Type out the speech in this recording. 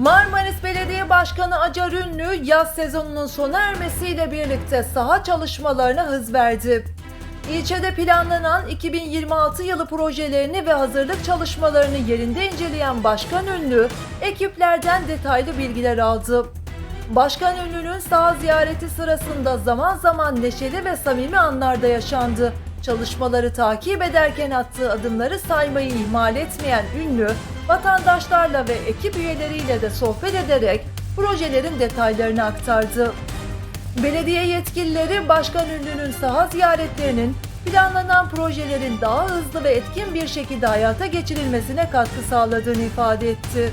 Marmaris Belediye Başkanı Acar Ünlü yaz sezonunun sona ermesiyle birlikte saha çalışmalarına hız verdi. İlçede planlanan 2026 yılı projelerini ve hazırlık çalışmalarını yerinde inceleyen Başkan Ünlü, ekiplerden detaylı bilgiler aldı. Başkan Ünlü'nün saha ziyareti sırasında zaman zaman neşeli ve samimi anlarda yaşandı. Çalışmaları takip ederken attığı adımları saymayı ihmal etmeyen Ünlü, vatandaşlarla ve ekip üyeleriyle de sohbet ederek projelerin detaylarını aktardı. Belediye yetkilileri Başkan Ünlü'nün saha ziyaretlerinin planlanan projelerin daha hızlı ve etkin bir şekilde hayata geçirilmesine katkı sağladığını ifade etti.